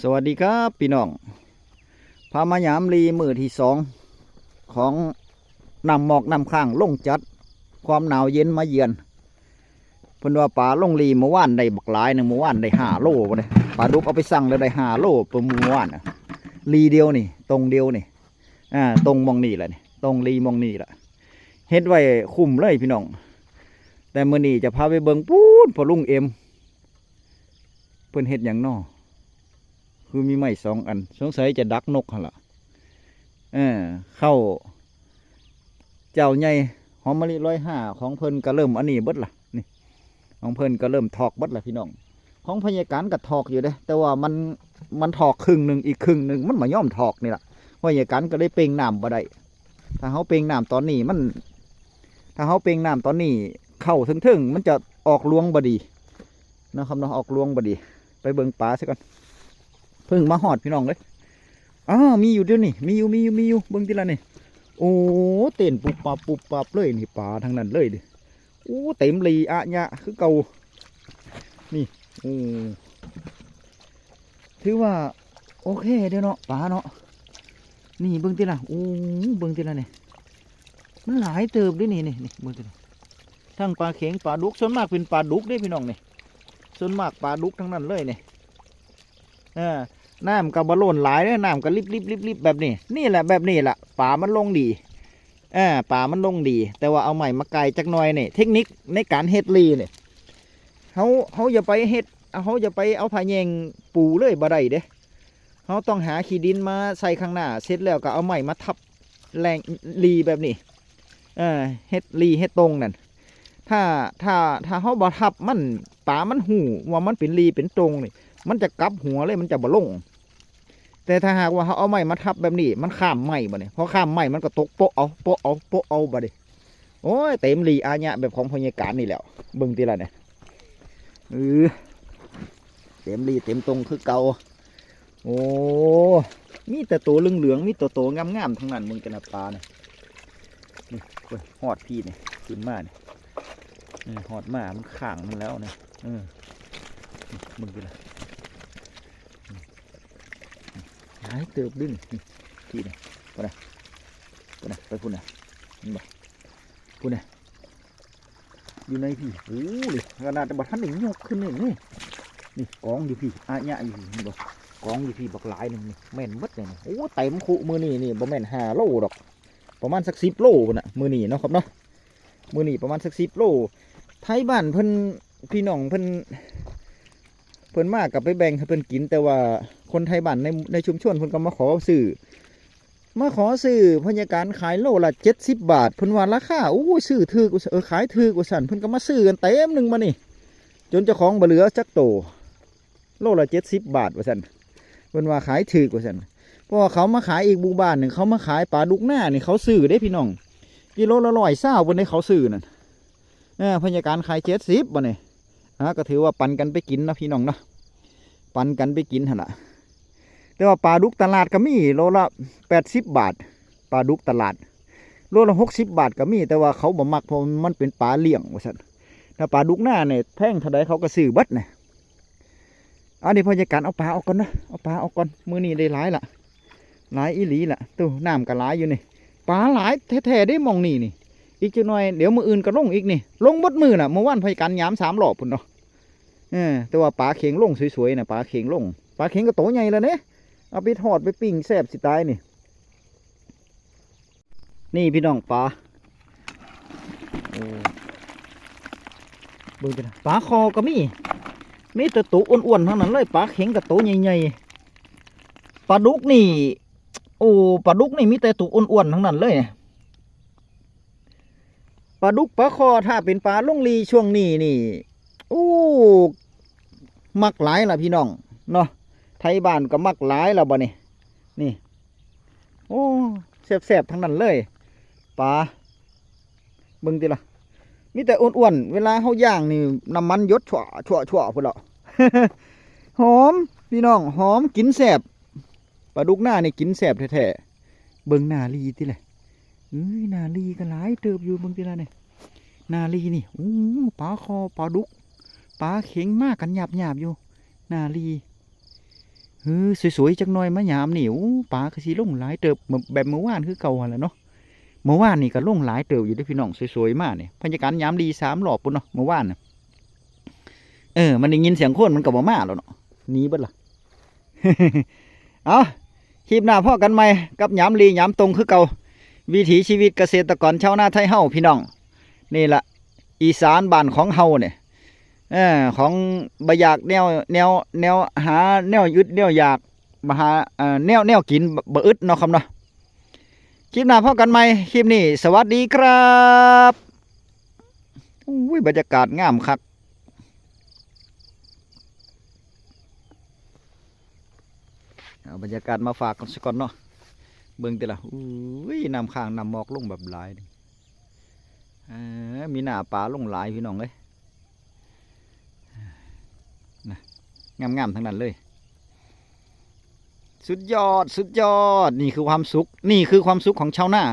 สวัสดีครับพี่น้อง พามายามรีมือที่สองของนำหมอกนำข้างลงจัด ความหนาวเย็นมาเยือนพนว่าปลาลงรีเมื่อวานได้บักหลายหนึ่งเมื่อวานได้ห้าโลบ่เลยปลาดุกเอาไปสั่งแล้วได้ห้าโลเมื่อวานรีเดียวนี่ ตรงเดียวนี่อ่าตรงมองนี่แหละนี่ตรงรีมองนี่แหละเฮ็ดไว้คุ้มเลยพี่น้อง แต่เมื้อนี้จะพาไปเบิ่งปูดพอลุงเอ็มเพิ่นเฮ็ดหยังนอ คือมีไม้สองอัน สงสัยจะดักนกหั่นล่ะเออเข้า เจ้าใหญ่หอมมะลิร้อยห้าของเพิ่นก็เริ่มอันนี้เบิดล่ะนี่ ของเพิ่นก็เริ่มถอกเบิดล่ะพี่น้อง ของพยาการก็ถอกอยู่เด้แต่ว่ามันมันถอกครึ่งหนึ่งอีกครึ่งหนึ่งมันมาย่อมถอกนี่ล่ะพยาการก็ได้เปล่งน้ำบ่ได้ถ้าเขาเปล่งน้ำตอนนี้มัน ถ้าเขาเปล่งน้ำตอนนี้ เข้าถึงๆมันจะออกลวงบดีนะครับเนาะออกลวงบดี ไปเบิ่งปลาซะก่อน เพิ่งมาหอดพี่น้องเลยอ้าวมีอยู่เดี๋ยวนี้มีอยู่มีอยู่มีอยู่เบิ่งทีละนี่โอ้เต้นปุบปับปุบปับเลยนี่ปลาทั้งนั้นเลยดิโอ้เต็มลีอะยะคือเก่านี่โอ้ถือว่าโอเคเดี๋ยวเนาะปลาเนาะนี่เบิ่งทีละโอ้เบิ่งทีละนี่มันหลายเติบด้วยนี่นี่นี่เบิ่งทีละทั้งปลาเข็งปลาดุกส่วนมากเป็นปลาดุกเด้พี่น้องนี่ส่วนมากปลาดุกทั้งนั้นเลยเนี่เออ น้ำกับบอลลนหลายเลยน้ำก็ริบริบริบริบแบบนี้ นี่แหละแบบนี้แหละป่ามันลงดีเออป่ามันลงดี แต่ว่าเอาใหม่มาไกลจักหน่อยเนี่ยเทคนิคในการเฮ็ดลีเนี่ยเขาเขาอย่าไปเฮ็ดเขาอย่าไปเอาผาแยงปูเลยบ่ได้เด้เขาต้องหาขี้ดินมาใส่ข้างหน้าเสร็จแล้วก็เอาใหม่มาทับแรงลีแบบนี้เออเฮ็ดลีเฮ็ดตรงนั่นถ้าถ้าถ้าเขาบ่ทับมันป่ามันหูว่ามันเป็นลีเป็นตรงนี่มันจะกลับหัวเลยมันจะบ่ลง แต่ถ้าหากว่าเขาเอาไม้มาทับแบบนี้ มันข้ามไม้บ่เนี่ยพอข้ามไม้มันก็ตกโปะเอาโปะเอาโปะเอาบ่เดโอ้ยเต็มลีอาญะแบบของพญาการนี่แหล้วเบิ่งทีละเนี่ยเออเต็มลีเต็มตรงคือเก่าโอ้มีแต่ตัวเหลืองๆมีตัวโตงามๆทั้งนั้นมึงกันปลาเนี่ยนี่หอดพี่เนี่ยขึ้นมาเนี่ยหอดมามันข่างมันแล้วเนี่ยเออมึงดูนะหายเติบดึงนี่ที่นี่ไปนะไปนะไปพุ่นนะนี่บ่พุ่นนะอยู่ในพี่โอ้เลยขนาดแต่บัทันหนึ่งยกขึ้นนี่นี่นี่กองอยู่พี่อาญะอยู่นี่บ่กองอยู่พี่บักหลายหนึ่งนี่แม่นหมดเลยนี่โอ้เต็มคุมือนี่นี่บ่แม่นห้าโลดอก ประมาณสักสิบโลพุ่นน่ะมือนี่เนาะครับเนาะมือนี่ประมาณสักสิบโลไทยบ้านเพิ่นพี่น้องเพิ่น เพิ่นมากกับไปแบ่งให้เพิ่นกิน แต่ว่าคนไทยบ้านในในชุมชนเพิ่นก็มาขอซื้อมาขอซื้อพยาการขายโลละเจ็ดสิบบาทเพิ่นว่าราคาโอ้ยซื้อถือกว่าเออขายถือกว่าสั่นเพิ่นก็มาซื้อกันเต็มหนึ่งมานี่จนเจ้าของบ่เหลือจักโตโลละเจ็ดสิบบาทว่าสั่นเพิ่นว่าขายถือกว่าสั่นเพราะว่าเขามาขายอีกบูบ้านหนึ่งเขามาขายปลาดุกหน้านี่เขาซื้อได้พี่น้องกิโลละร้อยเศร้าบนได้เขาซื้อนั่นเออพยาการขายเจ็ดสิบบ่นี่ อะก็ถือว่าปันกันไปกินนะพี่น้องเนาะปันกันไปกินหั่นละแต่ว่าปลาดุกตลาดก็มีโลละแปดสิบบาทปลาดุกตลาดโลละหกสิบบาทก็มี แต่ว่าเขาบ่มักเพราะมันเป็นปลาเลี้ยงว่าซั่นถ้าปลาดุกหน้าเนี่ยแพงเท่าใดเขาก็ซื้อบัดเนี่ยอันนี้พอจะการเอาปลาออกก่อนนะเอาปลาออกก่อนมือนี้ได้หลายละหลายอีหลีละตู้น้ำก็หลายอยู่นี่ปลาหลายแท้ๆได้มองนี่นี่อีกจักหน่อยเดี๋ยวมืออื่นก็ลงอีกนี่ลงบดมือน่ะเมื่อวานพยการยามสามรอบพุ่นเนาะ เออแต่ว่าปลาเข็งลงสวยๆนะปลาเข็งลงปลาเข็งก็โตใหญ่แล้วเนี่ยเอาไปทอดไปปิ้งแซ่บสิตายนี่ นี่พี่น้องปลาโอ้เบิ่งกันะปลาคอก็มีมีแต่ตัวอ้วนๆทั้งนั้นเลยปลาเข็งกับตัวใหญ่ๆปลาดุกนี่ โอ้ปลาดุกนี่มีแต่ตัวอ้วนๆทั้งนั้นเลยปลาดุกปลาคอถ้าเป็นปลาลงลีช่วงนี้นี่ โอ้ มักหลายล่ะพี่น้องเนาะไทยบ้านก็มักหลายแล้วบ่นี่นี่ โอ้แซ่บๆทั้งนั้นเลยปลาเบิ่งติล่ะมีแต่อ้วนๆเวลาเฮาย่างนี่น้ำมันยดชั่วชั่วชั่วพุ่นละหอมพี่น้องหอมกินแซ่บปลาดุกหน้านี่กินแซ่บแท้ๆเบิ่งหน้าลีติเลยเอ้ยนาลีก็หลายเติบอยู่เบางทีละเนี่ยนาลีนี่อู้ปลาคอปลาดุก ปลาเข็งมากกันหยาบหยาบอยู่นาลีเฮ้อสวยๆจักหน่อยมายามนี่โอ้ปลาก็สิลงหลายเติบแบบเมื่อวานคือเก่าแหละเนาะเมื่อวานนี่ก็ลงหลายเติบอยู่ด้อพี่น้องสวยๆมากเนี่ยบรรยากาศยามดีสามรอบปุ่นเนาะเมื่อวานเออมันได้ยินเสียงคนมันก็บ่มาแล้วเนาะนีเบิดล่ะเอาคลิปหน้าพ่อกันใหม่กับยามลียามตรงคือเก่าวิถีชีวิตเกษตรกรชาวนาไทยเฮาพี่น้องนี่ละอีสานบ้านของเฮาเนี่ย เออของบอยากแนวแนวแนวหาแนวยึดแนวอยากมาหาแนวแนวกินบ่อึดเนาะครับเนาะคลิปหน้าพ่อกันใหม่คลิปนี้สวัสดีครับอุ้ยบรรยากาศงามคักเอาบรรยากาศมาฝากกันสักก่อนเนาะเบิ่งแต่ละอุ้ยน้ำค้างน้ำหมอกลงแบบหลายมีหน้าปลาลงหลายพี่น้องเลยนะ งามๆทั้งนั้นเลย สุดยอดสุดยอดนี่คือความสุข นี่คือความสุขของชาวนา